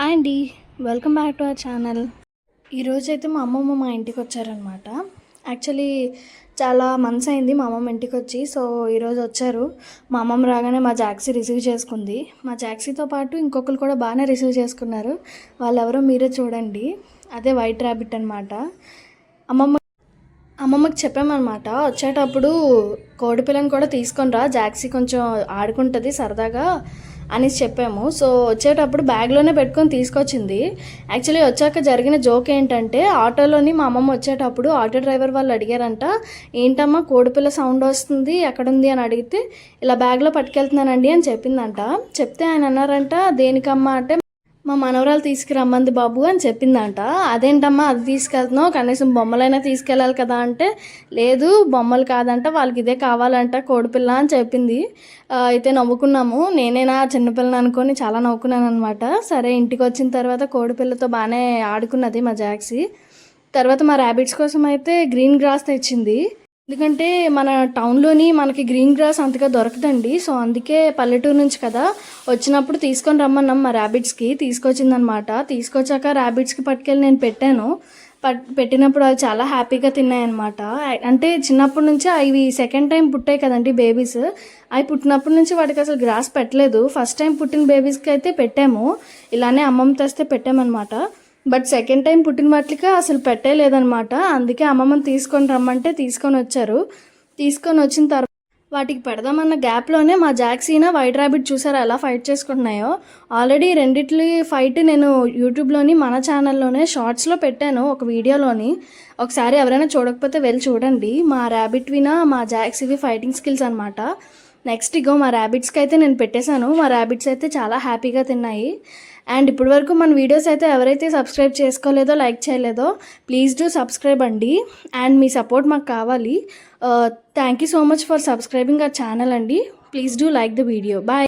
Hi అండి. Welcome back to our channel. ఈరోజు అయితే మా అమ్మమ్మ మా ఇంటికి వచ్చారనమాట యాక్చువల్లీ చాలా మంత్స్ అయింది మా అమ్మమ్మ ఇంటికి వచ్చి సో ఈరోజు వచ్చారు. మా అమ్మమ్మ రాగానే మా జాక్సీ రిసీవ్ చేసుకుంది. మా జాక్సీతో పాటు ఇంకొకరు కూడా బాగానే రిసీవ్ చేసుకున్నారు. వాళ్ళెవరో మీరే చూడండి. అదే వైట్ ర్యాబిట్ అనమాట అమ్మమ్మ అమ్మమ్మకి చెప్పామన్నమాట. వచ్చేటప్పుడు కోడిపిల్లని కూడా తీసుకొని రా జాక్సీ కొంచెం ఆడుకుంటుంది సరదాగా. అనేసి చెప్పాము. సో వచ్చేటప్పుడు బ్యాగ్లోనే పెట్టుకొని తీసుకొచ్చింది. యాక్చువల్లీ వచ్చాక జరిగిన జోక్ ఏంటంటే ఆటోలోని మా అమ్మమ్మ వచ్చేటప్పుడు ఆటో డ్రైవర్ వాళ్ళు అడిగారంట ఏంటమ్మా కోడిపిల్ల సౌండ్ వస్తుంది ఎక్కడుంది? అని అడిగితే ఇలా బ్యాగ్లో పట్టుకెళ్తున్నానండి అని చెప్పిందంట. చెప్తే ఆయన అన్నారంట దేనికమ్మా? అంటే మా మనవరాలు తీసుకురమ్మంది బాబు అని చెప్పిందంట. అదేంటమ్మా అది తీసుకెళ్తున్నావు? కనీసం బొమ్మలైనా తీసుకెళ్ళాలి కదా అంటే లేదు బొమ్మలు కాదంట వాళ్ళకి ఇదే కావాలంట కోడిపిల్ల అని చెప్పింది. అయితే నవ్వుకున్నాము. నేనేనా చిన్నపిల్లని అనుకొని చాలా నవ్వుకున్నాను అనమాట సరే ఇంటికి వచ్చిన తర్వాత కోడిపిల్లతో బాగానే ఆడుకున్నది మా జాక్సీ. తర్వాత మా ర్యాబిట్స్ కోసం అయితే గ్రీన్ గ్రాస్ తెచ్చింది. ఎందుకంటే మన టౌన్లోని మనకి గ్రీన్ గ్రాస్ అంతగా దొరకదండి. సో అందుకే పల్లెటూరు నుంచి కదా వచ్చినప్పుడు తీసుకొని రమ్మన్నాం మా ర్యాబిట్స్కి. తీసుకొచ్చిందనమాట. తీసుకొచ్చాక ర్యాబిట్స్కి పట్టుకెళ్ళి నేను పెట్టాను. పట్ పెట్టినప్పుడు అవి చాలా హ్యాపీగా తిన్నాయన్నమాట అంటే చిన్నప్పటి నుంచి అవి సెకండ్ టైం పుట్టాయి కదండి బేబీస్. అవి పుట్టినప్పటి నుంచి వాటికి అసలు గ్రాస్ పెట్టలేదు. ఫస్ట్ టైం పుట్టిన బేబీస్కి అయితే పెట్టాము. ఇలానే అమ్మమ్మ తెస్తే పెట్టామన్నమాట బట్ సెకండ్ టైం పుట్టిన వాటికి అసలు పెట్టేలేదనమాట అందుకే అమ్మమ్మని తీసుకొని రమ్మంటే తీసుకొని వచ్చారు. తీసుకొని వచ్చిన తర్వాత వాటికి పెడదామన్న గ్యాప్లోనే మా జాక్సీనా వైట్ ర్యాబిట్ చూసారా ఎలా ఫైట్ చేసుకుంటున్నాయో? ఆల్రెడీ రెండిట్లి ఫైట్ నేను యూట్యూబ్లోని మన ఛానల్లోనే షార్ట్స్లో పెట్టాను ఒక వీడియోలోని. ఒకసారి ఎవరైనా చూడకపోతే వెళ్ళి చూడండి. మా ర్యాబిట్ వినా మా జాక్సీవి ఫైటింగ్ స్కిల్స్ అనమాట నెక్స్ట్ ఇగో మా ర్యాబిట్స్కి అయితే నేను పెట్టేశాను. మా ర్యాబిట్స్ అయితే చాలా హ్యాపీగా తిన్నాయి. అండ్ ఇప్పటి వరకు మన వీడియోస్ అయితే ఎవరైతే సబ్స్క్రైబ్ చేసుకోలేదో లైక్ చేయలేదో ప్లీజ్ డూ సబ్స్క్రైబ్ అండి. అండ్ మీ సపోర్ట్ మాకు కావాలి. Thank you so much for subscribing our channel అండి. Please do like the video bye